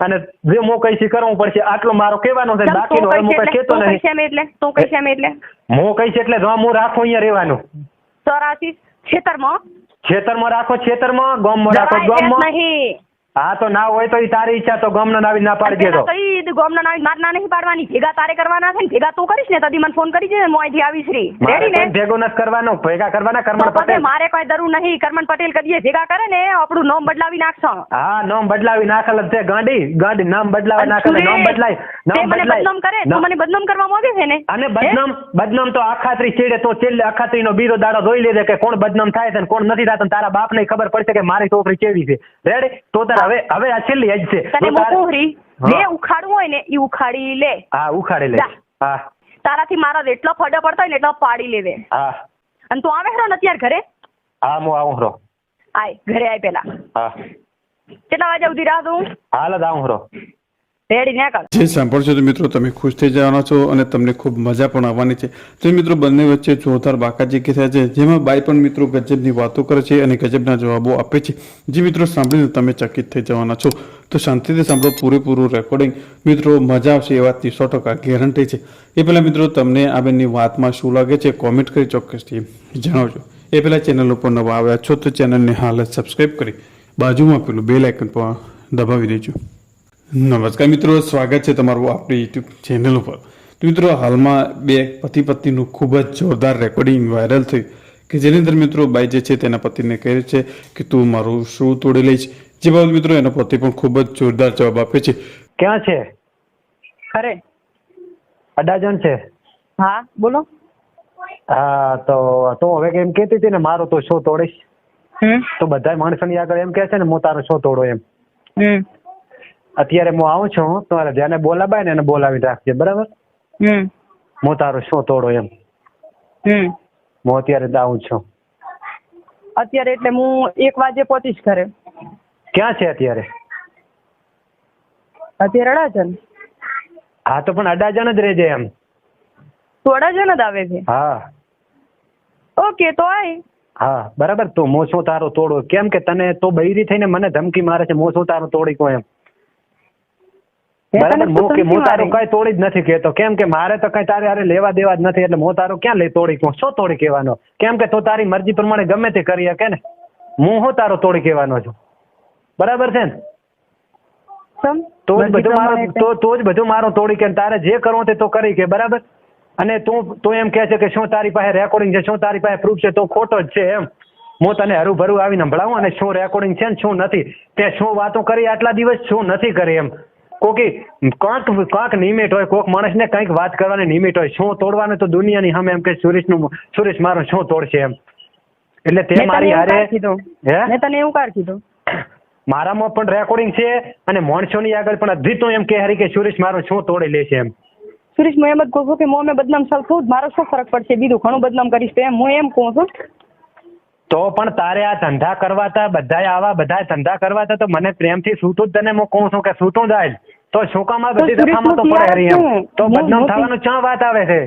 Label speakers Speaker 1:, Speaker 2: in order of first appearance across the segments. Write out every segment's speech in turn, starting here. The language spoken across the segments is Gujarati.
Speaker 1: અને જે મો કઈ છે કરવું પડશે. આટલો મારો કહેવાનો છે બાકીનો હવે હું
Speaker 2: કઈ
Speaker 1: કહેતો? નહીં
Speaker 2: એટલે? તું કઈ છે એટલે?
Speaker 1: મો કઈ છે એટલે? જો હું રાખું અહીંયા રહેવાનું.
Speaker 2: ચોરાસી ખેતરમાં
Speaker 1: ખેતરમાં રાખો ખેતરમાં ગામમાં રાખો ગામમાં.
Speaker 2: નહીં.
Speaker 1: હા તો ના હોય તો ઈ તારી ઈચ્છા તો ગામનો નાવી ના પાડી દેતો
Speaker 2: તો ગોમના નામ માર ના નહીં પાડવાની. ભેગા તારે કરવાના છે ને ભેગા તું કરીશ ને તદી મને ફોન કરી છે હું અહીંથી આવીશ રી. રેડી ને?
Speaker 1: ભેગો ન કરવાનો ભેગા કરવાના કરમણ પટેલ
Speaker 2: મારે કોઈ જરૂર નહીં કરમણ પટેલ કદીએ ભેગા કરે ને આપણું નામ બદલાવી નાખશો.
Speaker 1: હા નામ બદલાવી નાખલ છે ગાડી. ગાડી નામ બદલાવી નાખલ નામ બદલાય નામ બદલાય.
Speaker 2: બદનામ કરે તો મને બદનામ કરવા માંગે છે ને?
Speaker 1: અને? બદનામ બદનામ તો આખાત્રી છેડે તો છેલ્લે આખાત્રી નો બીરો દાડો જોઈ લેજે કે કોણ બદનામ થાય છે ને કોણ નથી થતું તારા બાપ ને ખબર પડશે કે મારી છોકરી કેવી છે. રેડી તો તાર હવે હવે આ છેલ્લી એજ છે.
Speaker 2: તને
Speaker 1: તો તાર-
Speaker 2: મોકું હરી
Speaker 1: હા.
Speaker 2: જે ઉખાડવું હોય ને એ ઉખાડી લે.
Speaker 1: હા ઉખાડી લે. હા.
Speaker 2: તારાથી મારા જેટલો ફડો પડતો હોય ને એટલો પાડી લેવે
Speaker 1: હા.
Speaker 2: અને તું આવે હરો ને અત્યારે ઘરે?
Speaker 1: હા હું આવું હરો.
Speaker 2: આય ઘરે આય પેલા
Speaker 1: હા.
Speaker 2: કેટલા વાગે સુધી રાહ દઉં
Speaker 1: હાલ જ આવું હરો.
Speaker 3: જે સાંભળશો તો મિત્રો, તમે ખુશ થઈ જવાના છો અને તમને ખૂબ મજા પણ આવવાની છે. તો મિત્રો, બંને વચ્ચે જોરદાર બાકાજી કે થયા છે, જેમાં બાઈ પણ મિત્રો ગજબની વાતો કરે છે અને ગજબના જવાબો આપે છે. જે મિત્રો સાંભળીને તમે ચકિત થઈ જવાના છો. તો શાંતિથી સાંભળો પૂરેપૂરું રેકોર્ડિંગ મિત્રો, મજા આવશે એ વાતની સો ટકા ગેરંટી છે. એ પહેલાં મિત્રો, તમને આ બેનની વાતમાં શું લાગે છે કોમેન્ટ કરી ચોક્કસથી જણાવજો. એ પહેલાં ચેનલ ઉપર નવા આવ્યા છો તો ચેનલને હાલ જ સબસ્ક્રાઈબ કરી બાજુમાં પેલું બે લાઇકન પણ દબાવી દેજો. નમસ્કાર મિત્રો સ્વાગત છે તમારું આપણી યુટ્યુબ ચેનલ ઉપર. તો મિત્રો હાલમાં બે પતિ પત્નીનું ખૂબ જ જોરદાર રેકોર્ડિંગ વાયરલ થયું કે જેની અંદર મિત્રો બાઈ જે છે તેના પતિને કહે છે કે તું મારું શું તોડી લઈશ? જે બાબત મિત્રો એનો પતિ પણ ખૂબ જ જોરદાર જવાબ આપે છે.
Speaker 1: ક્યાં છે?
Speaker 2: ખરે
Speaker 1: અડાજણ છે?
Speaker 2: હા બોલો.
Speaker 1: હા તો તો હવે કેમ કહેતી હતી ને મારો તો શો તોડીશ?
Speaker 2: હમ.
Speaker 1: તો બધા માણસોની આગળ એમ કહે છે ને હું તારો શો તોડો? એમ. અત્યારે હું આવું છું તમારે જેને બોલાવાય ને એને બોલાવી રાખજે બરાબર?
Speaker 2: હમ.
Speaker 1: હું તારો શો તોડો એમ.
Speaker 2: હમ.
Speaker 1: હું અત્યારે આવું છું.
Speaker 2: અત્યારે એટલે હું એક વાગે પહોંચીશ ઘરે.
Speaker 1: ક્યાં છે અત્યારે?
Speaker 2: અત્યારે અડાજણ.
Speaker 1: હા તો પણ અડાજણ જ રહેજે એમ.
Speaker 2: તું અડાજણ જ આવે છે?
Speaker 1: હા.
Speaker 2: ઓકે તો આય.
Speaker 1: હા બરાબર. તો મોસો તારો તોડો? કેમ કે તને તો બૈરી થઈને મને ધમકી મારે છે મોસો તારો તોડી કો એમ? હું તારું કઈ તોડી જ નથી કેતો કેમ કે મારે તો કઈ તારે અરે લેવા દેવા જ નથી એટલે હું તારું ક્યાં લઈ તોડી? કહું શું તોડી કહેવાનો? કેમ કે તું તારી મરજી પ્રમાણે ગમે તે કરી શકે ને. હું હું તારો તોડી કહેવાનો છું? બરાબર છે ને? તો જ બધું મારો તો જ બધું મારો તોડી કે તારે જે કરવું તે તો કરી કે બરાબર? અને તું તું એમ કહે છે કે શું તારી પાસે રેકોર્ડિંગ છે શું તારી પાસે પ્રૂફ છે? તો ખોટો જ છે એમ. હું તને હરું ભરું આવીને સંભળાવું અને શું રેકોર્ડિંગ છે ને શું નથી? તે શું વાતો કરી આટલા દિવસ શું નથી કરી એમ? કોકી કોક કોક નિમિટ હોય કોક માણસને કંઈક વાત કરવાની નિમિટ હોય. શું તોડવાનું તો દુનિયાની સામે એમ કે સુરેશનું સુરેશ મારો શું તોડશે એમ. એટલે તે મારી હારે
Speaker 2: મેં તને એવું કાર કીધું.
Speaker 1: મારામાં પણ રેકોર્ડિંગ છે અને માણસોની આગળ પણ હજી એમ કે હરી કે સુરેશ મારો શું તોડી લેશે એમ.
Speaker 2: સુરેશ હું એમ જ કહું છું કે હું અમે બદનામ સાલ છું. મારો શું ફરક પડશે? બીજું ઘણું બદનામ કરીશ તો એમ. હું એમ કહું છું.
Speaker 1: તો પણ તારે આ ધંધા કરવાતા બધાય આવા બધા ધંધા કરવાતા તો મને પ્રેમથી સૂતું જ તને હું કહું છું કે સૂતું જાય તો શું કામ આ બધી દફામાં તો પડે હરી એમ. તો બદનામ થવાનું ક્યાં વાત આવે છે?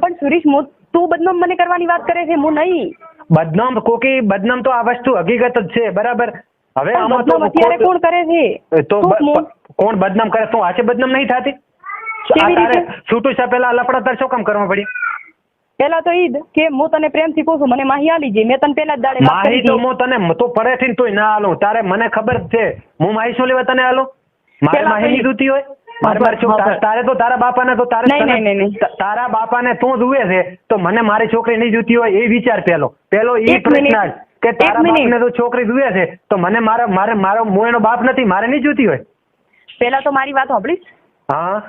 Speaker 2: પણ સુરેશ મો તું બદનામ મને કરવાની વાત કરે છે હું નહીં.
Speaker 1: બદનામ કોકી બદનામ તો આ વસ્તુ હકીકત જ છે બરાબર? હવે આમાં તો
Speaker 2: અત્યારે કોણ કરે છે?
Speaker 1: તો કોણ બદનામ કરે? તું આજે બદનામ નહીં થતી? છૂટું છે પેલા લફડા તાર શું કામ કરવા પડી?
Speaker 2: પેલા તો ઈદ કે હું તને પ્રેમથી કહું છું મને માહી આલી જઈ મેં તને પેલા જ દાડે
Speaker 1: માહી તો હું તને તો પડે થી તોય ના આલું. તારે મને ખબર છે હું માહી શું લેવા તને આલું? મારે માહી
Speaker 2: તો
Speaker 1: ની દૂતી હોય? તારે- તો તારા બાપાને તો તારે
Speaker 2: નહીં, નહીં, નહીં.
Speaker 1: તા- તારા બાપાને તું જુએ છે. તો મને મારી છોકરી નહીં જોતી હોય એ વિચાર પેલો. પેલો એ પ્રશ્ન કે તારા. બાપને તો છોકરી જુએ છે. તો મને મારા મારે મારો એનો બાપ નથી મારે નહીં જોતી હોય?
Speaker 2: પેલા તો મારી વાત સાંભળીશ.
Speaker 1: હા.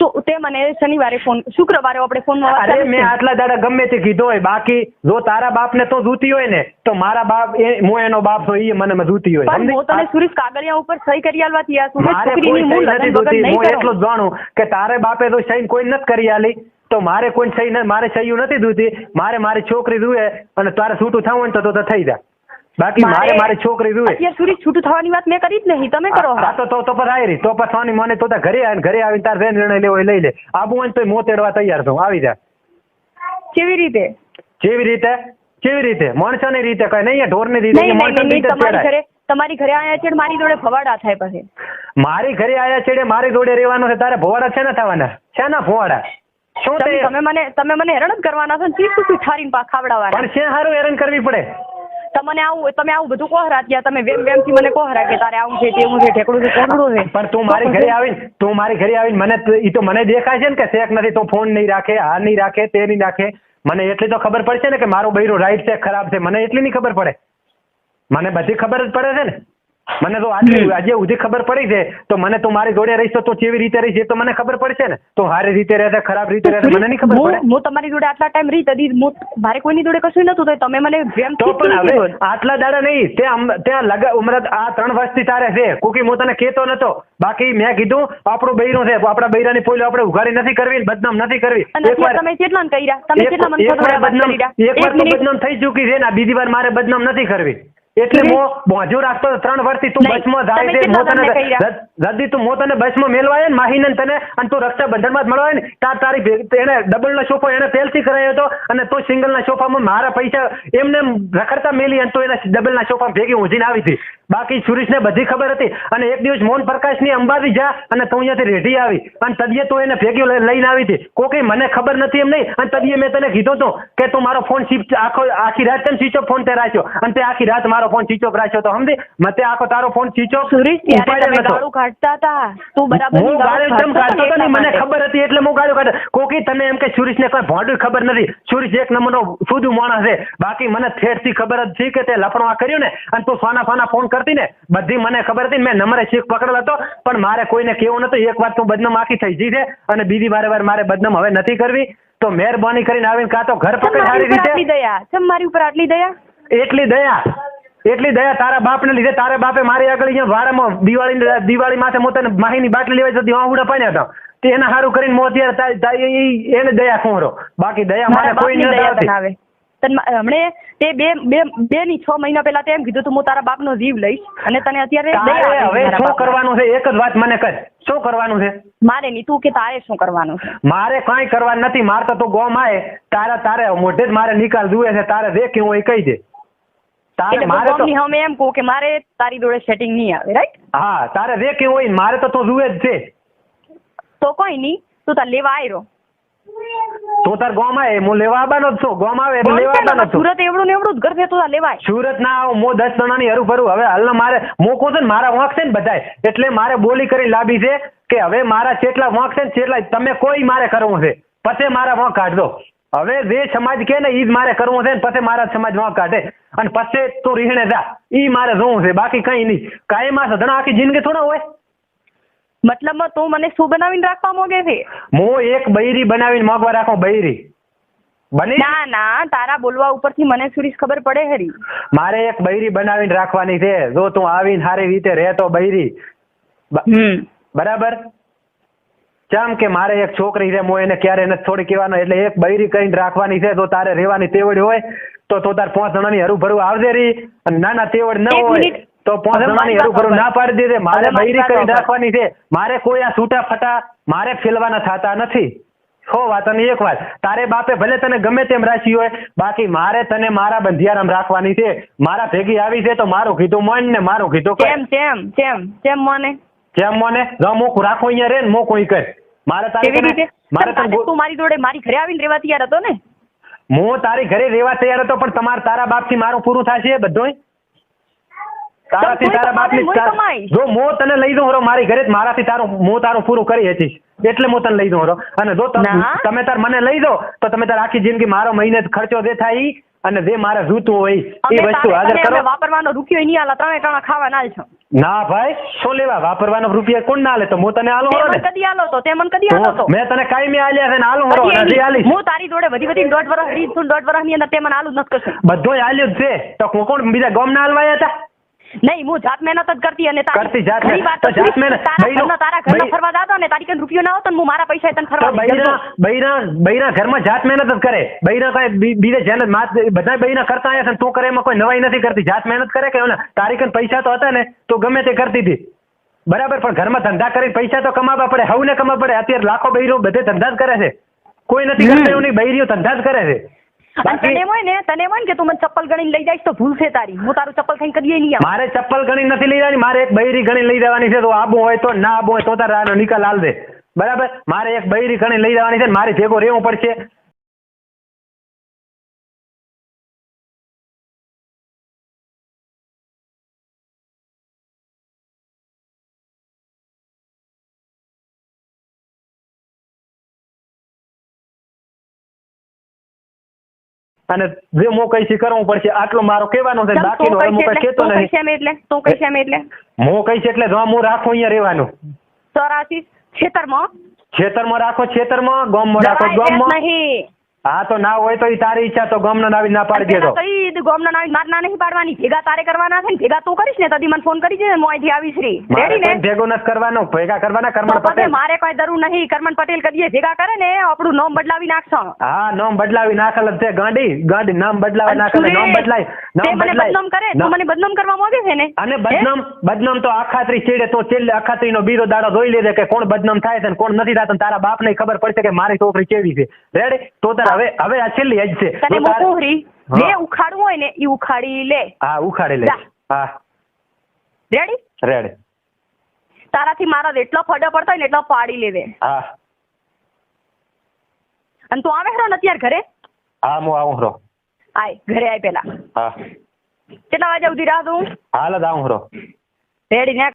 Speaker 2: તો તે મને શનિવારે ફોન શુક્રવારે આપણે ફોનમાં
Speaker 1: અરે મેં આટલા દાડા ગમે તે કીધો હોય બાકી જો તારા બાપને તો જૂતી હોય ને તો મારા બાપ એ હું એનો બાપ તો એ મને જૂતી હોય
Speaker 2: પણ હું તને સુરેશ કાગળિયા ઉપર સહી કરી આલવાથી આ સુરેશ છોકરીની હું
Speaker 1: નથી
Speaker 2: વગર નહીં
Speaker 1: હું. એટલું જાણું કે તારે બાપે તો સહી કોઈ નથી કરી આલી. તો મારે કોઈ સહી ન- મારે સહીયું નથી દૂધી મારે મારી છોકરી જુએ અને તારે છૂટું થવું હોય ને તો તો થઈ જાય. બાકી મારે મારી છોકરી જુએ
Speaker 2: અત્યાર સુધી છૂટું થવાની વાત મેં કરી જ નહીં. તમે કરો
Speaker 1: હા તો તો તો પર આવી રહી તો પર થવાની મને તો ઘરે આવીને ઘરે આવીને તાર જે નિર્ણય લેવો એ લઈ લે. આબુ હોય ને મોત એડવા તૈયાર છું. આવી જા.
Speaker 2: કેવી રીતે?
Speaker 1: કેવી રીતે? કેવી રીતે? માણસોની રીતે કઈ નહીં ઢોરની રીતે.
Speaker 2: તમારી ઘરે તમારી ઘરે આયા છે મારી જોડે ફવાડા થાય પછી.
Speaker 1: મારી ઘરે આયા છેડે મારી જોડે રહેવાનું છે. તારે ભોવાડા છે ને થવાના? છે ને ભોવાડા? શું
Speaker 2: તમે મને તમે મને હેરાન જ કરવાના છો ને. ચીસ શું ખાવડાવવાના
Speaker 1: પણ છે હારું હેરાન કરવી પડે?
Speaker 2: તમને આવું તમે આવું બધું કોહરા ત્યાં તમે વેમ વેમથી મને કોહરા કે તારે આવું છે તેવું છે ઠેકડું છે કોહડું છે.
Speaker 1: પણ તું મારી ઘરે આવીને તું મારી ઘરે આવીને મને એ તો મને દેખાય છે ને કે શેક નથી તો ફોન નહીં રાખે આ નહીં રાખે તે નહીં રાખે. મને એટલી તો ખબર પડશે ને કે મારો બૈરો રાઈટ છે ખરાબ છે મને એટલી નહીં ખબર પડે. મને બધી ખબર જ પડે છે ને. મને તો આજે આજે સુધી ખબર પડી છે. તો મને તો મારી જોડે રહીશ તો કેવી રીતે રહીશ એ તો મને ખબર પડશે ને. તો સારી રીતે રહેશે ખરાબ રીતે રહેશે મને નહીં ખબર પડે.
Speaker 2: હું તમારી જોડે આટલા ટાઈમ રહી તદી હું મારે કોઈની જોડે કશું નતું તો તમે મને જેમ
Speaker 1: તો પણ હવે આટલા દાડા નહીં ત્યાં ત્યાં લગા ઉમર આ ત્રણ વર્ષથી તારે છે. કોકી હું તને કહેતો નતો. બાકી મેં કીધું આપણું બૈરો છે આપણા બૈરાની પોઈલો આપણે ઉઘાડી નથી કરવી બદનામ નથી કરવી.
Speaker 2: તમે કેટલા ને કર્યા? તમે કેટલા
Speaker 1: બદનામ થઈ ચૂકી છે ને બીજી વાર મારે બદનામ નથી કરવી. એટલે
Speaker 2: મો
Speaker 1: હું રાખતો ત્રણ વર્ષથી તું બસમાં જાય છે મો તને? તું હું તને બસમાં મેલવાય ને માહીને તને અને તું રક્ષાબંધનમાં જ મળવાય ને તાર તારી ભેગ- એને ડબલનો સોફો એને પહેલથી કરાયો હતો અને તું સિંગલના સોફામાં મારા પૈસા એમને એમ રખડતા મેલી અને તું એના ડબલના સોફામાં ભેગી ઊંઝીને આવી હતી બાકી સુરેશને બધી ખબર હતી અને એક દિવસ મોહન પ્રકાશની અંબાજી જા અને તું અહીંયાથી રેઢી આવી. અને તદીએ તું એને ભેગી લઈને આવી હતી. કોકી મને ખબર નથી એમ નહીં. અને તદીએ મેં તને કીધો હતું કે તું મારો ફોન સ્વિચ આખો આખી રાત કેમ સ્વિચ ઓફ ફોન તે રાખ્યો? અને તે આખી રાત મારો ફોન સ્વિચ ઓફ રાખ્યો તો સમજી? મતે આખો તારો ફોન સ્વિચ ઓફ
Speaker 2: સુરેશ ત્યારે તમે ગાળું કાઢતા હતા. તું બરાબર
Speaker 1: હું ગાળો કેમ કાઢતો હતો ને મને ખબર હતી એટલે હું ગાળો કાઢતો કોકી તમે એમ કે સુરેશને કોઈ ભોંડું ખબર નથી. સુરેશ એક નંબરનો સુધું માણસ છે. બાકી મને ઠેરથી ખબર જ છે કે તે લફણવા કર્યું ને. અને તું સોના ફાના ફોન હતી ને બધી મને ખબર હતી મેં નંબરે શીખ પકડેલો હતો પણ મારે કોઈને કેવું નતું એક વાર તું બદનામ આખી થઈ ગઈ છે અને બીજી વારે વાર મારે બદનામ હવે નથી કરવી. તો મહેરબાની કરીને આવીને કાં તો ઘર પકડી સારી રીતે
Speaker 2: દયા? ચમ મારી ઉપર આટલી દયા?
Speaker 1: એટલી દયા એટલી દયા તારા બાપને લીધે તારા બાપે મારી આગળ અહીંયા વારામાં દિવાળી દિવાળી માથે હું તને માહીની બાટલી લેવા જતી આહુડા પાડ્યા હતા. તે એના સારું કરીને મો અત્યારે એને દયા ખોરો બાકી દયા મારે કોઈ નથી
Speaker 2: હમણે તે બે બે બે ની છ મહિના પહેલા તે એમ કીધું તું હું તારા બાપનો જીવ લઈશ. અને તને અત્યારે
Speaker 1: હવે શું કરવાનું છે? એક જ વાત મને કર શું કરવાનું છે?
Speaker 2: મારે નહીં તું કે તારે શું કરવાનું છે?
Speaker 1: મારે કઈ કરવાનું નથી. મારે તો તું ગોમ આય. તારે તારે મોઢે જ મારે નિકાલ જુએ છે. તારે જે કેવું હોય કહી દે. તારે મારે તો
Speaker 2: ભગવાનની એમ કહું કે મારે તારી જોડે સેટિંગ નહીં આવે રાઈટ
Speaker 1: હા તારે જે કેવું હોય મારે તો તું જુએ જ છે.
Speaker 2: તો કોઈ નહીં. તું તાર લેવા આવ્યો
Speaker 1: તું તાર ગોમ આવે હું લેવા આવવાનો જ છું. ગોમ આવે એટલે લેવા આવવાનો છું.
Speaker 2: સુરત એવડું ને એવડું જ ઘર તું લેવાય.
Speaker 1: સુરત ના આવું હું દસ જણાની હરું ફરું. હવે હાલના મારે મોકો છે ને મારા વાંક છે ને બધાય. એટલે મારે બોલી કરી લાવી છે કે હવે મારા જેટલા વાંક છે ને જેટલા તમે કોઈ મારે કરવું છે. પછી મારા વાંક કાઢજો. હવે જે સમાજ કે ને ઈ જ મારે કરવું છે ને પછી મારા સમાજ વાંક કાઢે. અને પછી તું રીહણે જા. ઈ મારે જોવું છે. બાકી કઈ નહીં. કાંઈ માં સધણા આખી જિંદગી થોડા હોય.
Speaker 2: મતલબમાં તું મને શું બનાવીને રાખવા માંગે છે?
Speaker 1: હું એક બૈરી બનાવીને માગવા રાખો બૈરી. બની
Speaker 2: ના ના તારા બોલવા ઉપરથી મને સુરીશ ખબર પડે હરી
Speaker 1: મારે એક બૈરી બનાવીને રાખવાની છે. જો તું આવીને સારી રીતે રહેતો બૈરી. બરાબર? ચમ કે મારે એક છોકરી છે હું એને ક્યારે નથી થોડી કહેવાનો. એટલે એક બૈરી કરીને રાખવાની છે તો તારે રહેવાની તેવડ હોય તો તો તાર પાંચ જણાની હરું ભરું આવજે રી. અને ના ના તેવડ ન હોય. તો પાંચ હેરું ભરું ના પાડી દીધે. મારે બૈરી
Speaker 2: કરી
Speaker 1: રાખવાની છે. મારે કોઈ આ છૂટા ફટા મારે ફેલવાના થતા નથી. હો વાત અને એક વાત. તારે બાપે ભલે તને ગમે તેમ રાખી હોય બાકી મારે તને મારા બંધિયારામ રાખવાની છે. મારા ભેગી આવી છે તો મારું કીધું મન ને મારું કીધું
Speaker 2: કેમ કેમ કેમ કેમ મને?
Speaker 1: કેમ મને? જો મોકું રાખો અહીંયા રે ને મોકું કર. મારે તારે મારે
Speaker 2: તું મારી જોડે મારી ઘરે આવીને રહેવા તૈયાર હતો ને?
Speaker 1: હું તારી ઘરે રહેવા તૈયાર હતો પણ તમારે તારા બાપથી મારું પૂરું થશે બધુંય? તારાથી તારા બાપની. જો મો તને લઈ દઉં હરો મારી ઘરે મારાથી તારું મો તારું પૂરું કરી હતી એટલે હું તને લઈ દઉં હરો. અને જો તમે તાર મને લઈ દો તો તમે તાર આખી જિંદગી મારો મહિને ખર્ચો જે થાય અને જે મારે જોતું હોય
Speaker 2: એ
Speaker 1: વસ્તુ હાજર કરો.
Speaker 2: વાપરવાનો રૂપિયો નહીં આલા ત્રણે ત્રણ ખાવા ના છો.
Speaker 1: ના ભાઈ શું લેવા? વાપરવાનો રૂપિયા કોણ ના લે તો હું તને આલો હરો
Speaker 2: કદી આલો તો તે મને કદી આલો તો
Speaker 1: મેં તને કાંઈ આલ્યા છે ને આલો હરો
Speaker 2: હજી
Speaker 1: આલી
Speaker 2: હું તારી જોડે વધી વધી દોઢ વર્ષ રીત છું દોઢ વર્ષની અંદર તે મને આલું નથી કરશે.
Speaker 1: બધું આલ્યું જ છે. તો કોણ બીજા ગમ ના આલવાયા હતા?
Speaker 2: નહીં હું જાત મહેનત જ કરતી અને તારી
Speaker 1: કરતી જાત
Speaker 2: ઘણી વાત
Speaker 1: તો જાત મહેનત.
Speaker 2: તારા તારા
Speaker 1: ઘરમાં
Speaker 2: ફરવા જાતો ને તારી કન રૂપિયો ના હોતો હું મારા પૈસા તને ફરવા
Speaker 1: બૈરા બૈરા બૈરા ઘરમાં જાત મહેનત જ કરે. બૈરા કઈ બીજે જેને માત બધા બૈરા કરતા આયા છે તું કરે એમાં કોઈ નવાઈ નથી કરતી. જાત મહેનત કરે કે તારી કન પૈસા તો હતા ને તો ગમે તે કરતી હતી. બરાબર પણ ઘરમાં ધંધા કરી પૈસા તો કમાવા પડે હવને કમાવા પડે. અત્યારે લાખો બૈરો બધે ધંધા જ કરે છે. કોઈ નથી કરતા એવું નહીં બૈરીઓ ધંધા જ કરે છે.
Speaker 2: તને હોય ને તને હોય ને કે તું મને ચપ્પલ ગણીને લઈ જઈશ તો ભૂલશે તારી. હું તારું ચપ્પલ થઈને કદીએ નહીં
Speaker 1: મારે ચપ્પલ ગણી નથી લઈ જવાની મારે એક બૈરી ગણી લઈ જવાની છે તો આબુ હોય તો ના આબુ હોય તો તારા નિકાલ હાલ દે. બરાબર? મારે એક બૈરી ગણી લઈ જવાની છે મારે ભેગો રહેવું પડશે. અને જે મો કહીશ એ કરવું પડશે. આટલો મારો કહેવાનો છે
Speaker 2: બાકી
Speaker 1: હવે હું કઈ
Speaker 2: એટલે? તું
Speaker 1: નહીં
Speaker 2: એમ એટલે? તું કઈ એમ એટલે?
Speaker 1: મો કઈ છે એટલે જો હું રાખો અહીંયા રહેવાનું.
Speaker 2: ચોરાસી ખેતરમાં?
Speaker 1: ખેતરમાં રાખો ખેતરમાં ગામમાં રાખો ગામમાં.
Speaker 2: નહીં.
Speaker 1: હા તો ના હોય તો એ તારી ઈચ્છા તો ગામનો નાવી ના પાડી દેજો.
Speaker 2: પેલા તો ઈ ગોમના નામ માર ના નહીં પાડવાની. ભેગા તારે કરવાના છે ને ભેગા તું કરીશ ને તદી મને ફોન કરી દેજે હું અહીંથી આવીશ રી. રેડી ને?
Speaker 1: ભેગો નથી કરવાનો. ભેગા કરવાના કરમણ પટેલ.
Speaker 2: મારે કોઈ દરું નહીં. કરમણ પટેલ કરીએ ભેગા કરે ને આપણું નામ બદલાવી નાખશો.
Speaker 1: હા નામ બદલાવી નાખેલ છે ગાંડી. ગાંડી નામ બદલાવી નાખેલ નામ બદલાય.
Speaker 2: તે મને બદનામ કરે? તો મને બદનામ કરવા માંગે છે ને?
Speaker 1: અને બદનામ બદનામ તો આખાત્રી છેડે તો છેલ્લે આખાત્રી નો બીજો દાડો જોઈ લેજે કે કોણ બદનામ થાય છે ને કોણ નથી થતા તારા બાપ ને ખબર પડશે કે મારી છોકરી કેવી છે. રેડી તો તાર હવે હવે આ છેલ્લી જ છે.
Speaker 2: તને
Speaker 1: તો તારે-
Speaker 2: મોકું રી
Speaker 1: હા.
Speaker 2: જે ઉખાડવું હોય ને એ ઉખાડી લે.
Speaker 1: હા ઉખાડી લે. હા.
Speaker 2: રેડી
Speaker 1: રેડી
Speaker 2: તારાથી મારા જેટલો ફડો પડતો હોય ને એટલો પાડી લેવે
Speaker 1: હા.
Speaker 2: અને તું આવે હરો ને અત્યારે ઘરે?
Speaker 1: હા હું આવું હરો.
Speaker 2: આય ઘરે આય પેલા
Speaker 1: હા.
Speaker 2: કેટલા વાગ્યા સુધી રાહ દઉં
Speaker 1: હાલ જ આવું હરો.
Speaker 2: રેડી ને